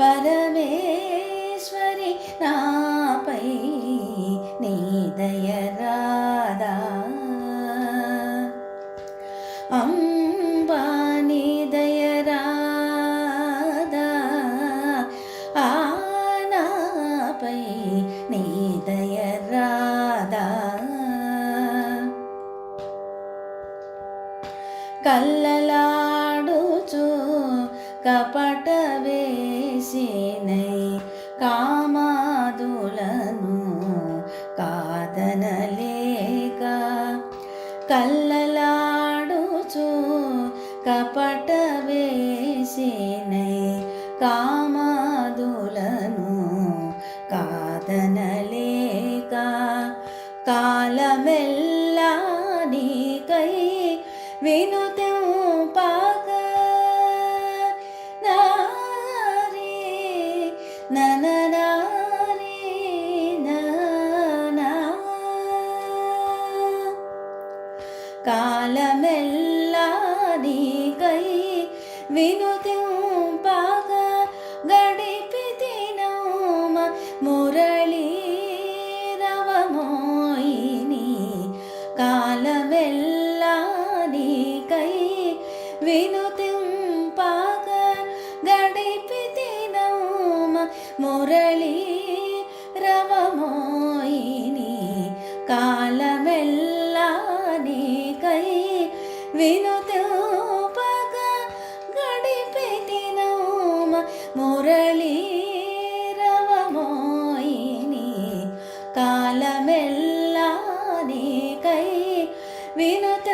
పరమేశ్వరి నాపై నీ దయరాదా అంబా నీ దయరాదా ఆనాపై నీ దయరాదా కల్ల Vem മുരളീരവമായി നീ കാലമെല്ലാ നീ കൈ വിനുത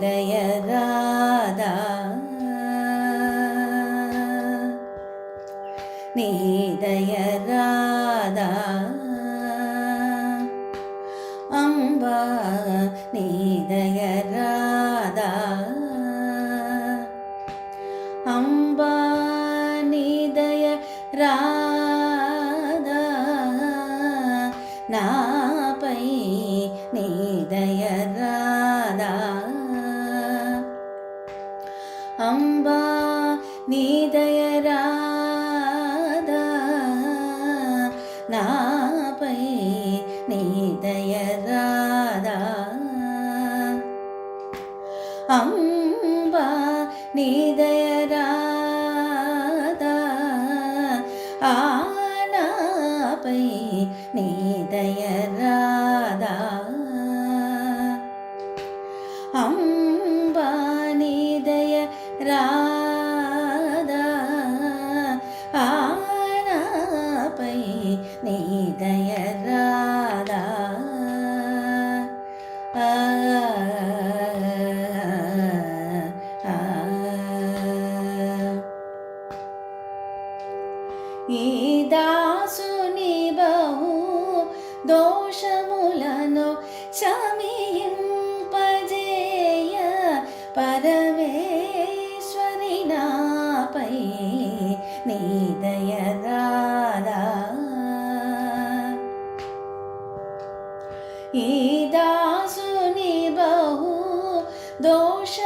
ഹൃദയ அம்பா நீதயரா ದಾಸುನಿ ಬಹು ದೋಷ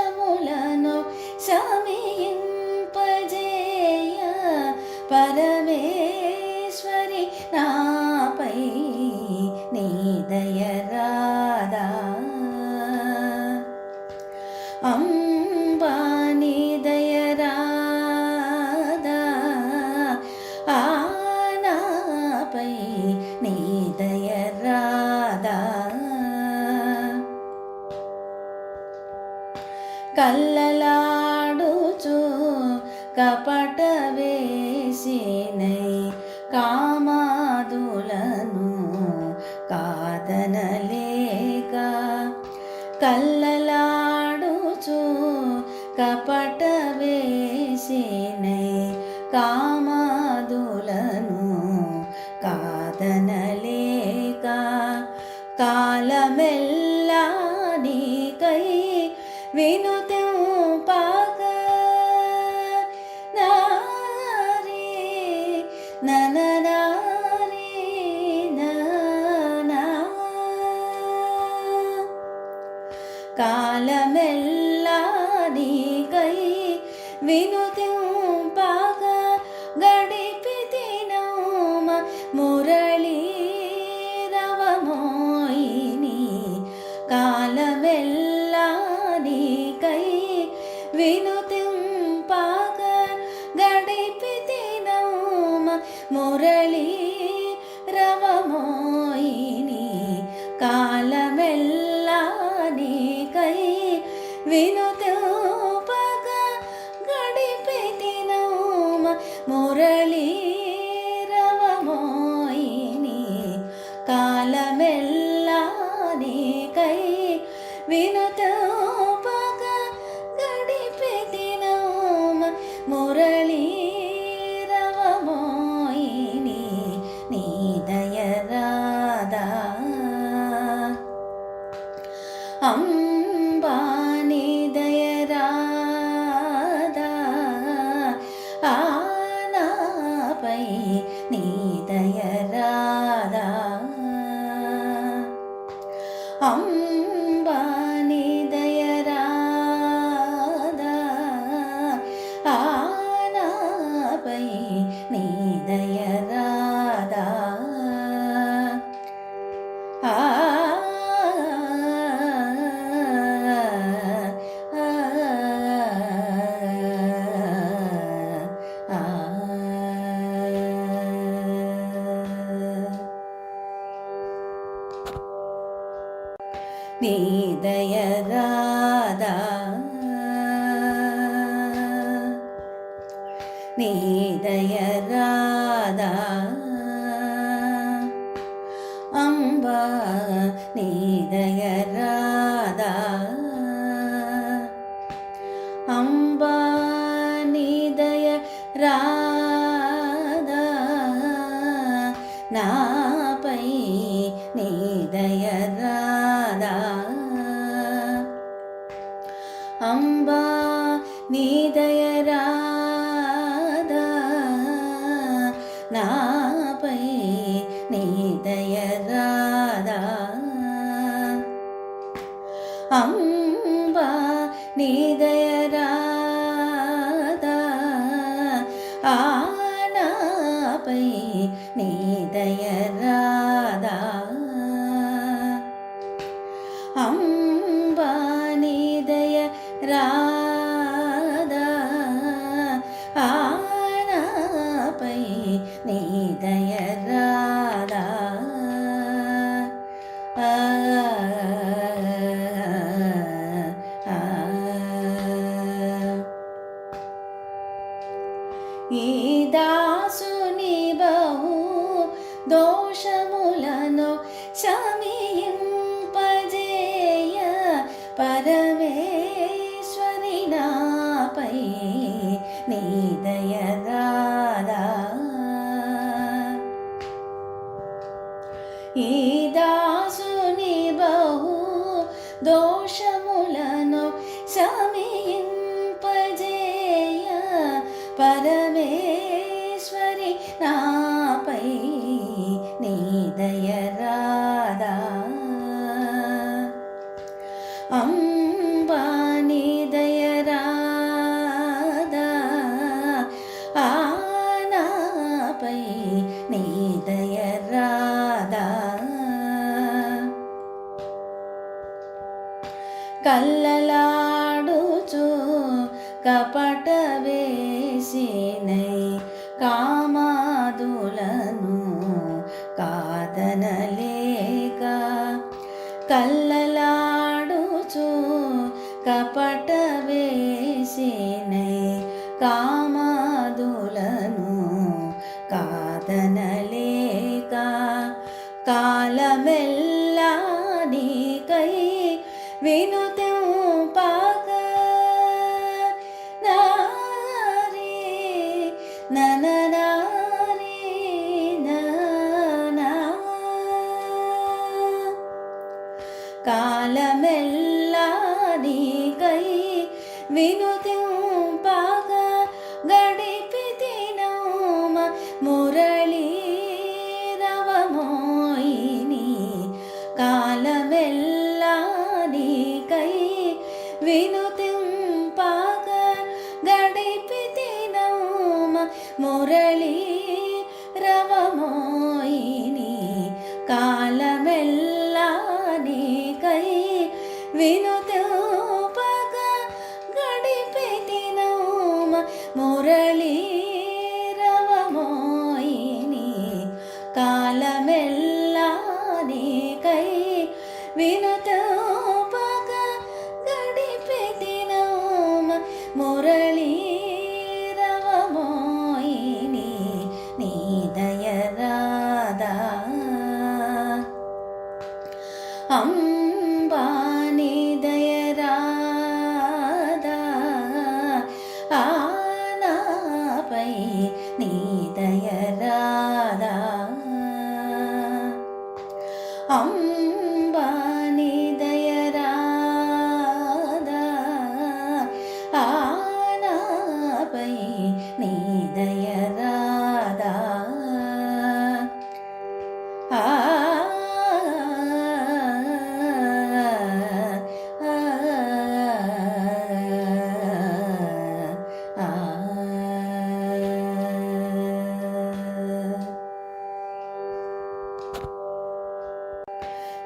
కల్లలాడుచు కపట వేసినై కామాదులను కాదనలేక కల్లలాడుచు కపట వేసినై కామాదులను కాదనలేక కాలమెల్లా నీకై వినుతింపాక నారీ నననారీ ననా కాలమెల్లా నీకై వినుతింపాక గడిపి నౌమ మురళీ రవమోయిని మురళీ రవమోయిని కాలమెల్లా నీకై వినుతోపక నీ దయరాదా నిదయరాదా ఆనాపై do Dom కల్లలాడుచు కపట వేసినై కామాదులను కాదనలేక కల్లలాడుచు కపట వేసినై కామాదులను కాదనలేక కాలమెల్లా నీకై వినుతం పాక నారే నననా കാലമെല്ലാ നീ കൈ വിനു వినతోపక గడిపే దినోమ మురళీరవమోయిని నీ దయరాధా అంబా నీ దయరాధా ఆనాపై నీ దయరాధా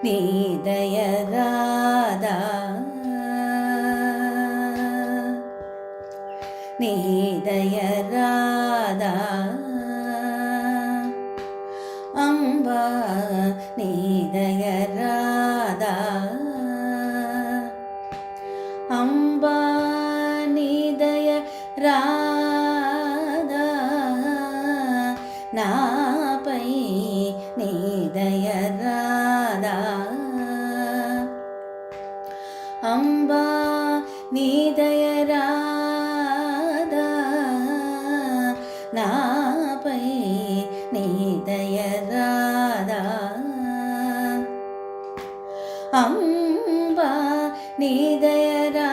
நீதய ராதா நீதய ராதா அம்பா நீதய ராதா அம்பா நீதய ரா நீதயரா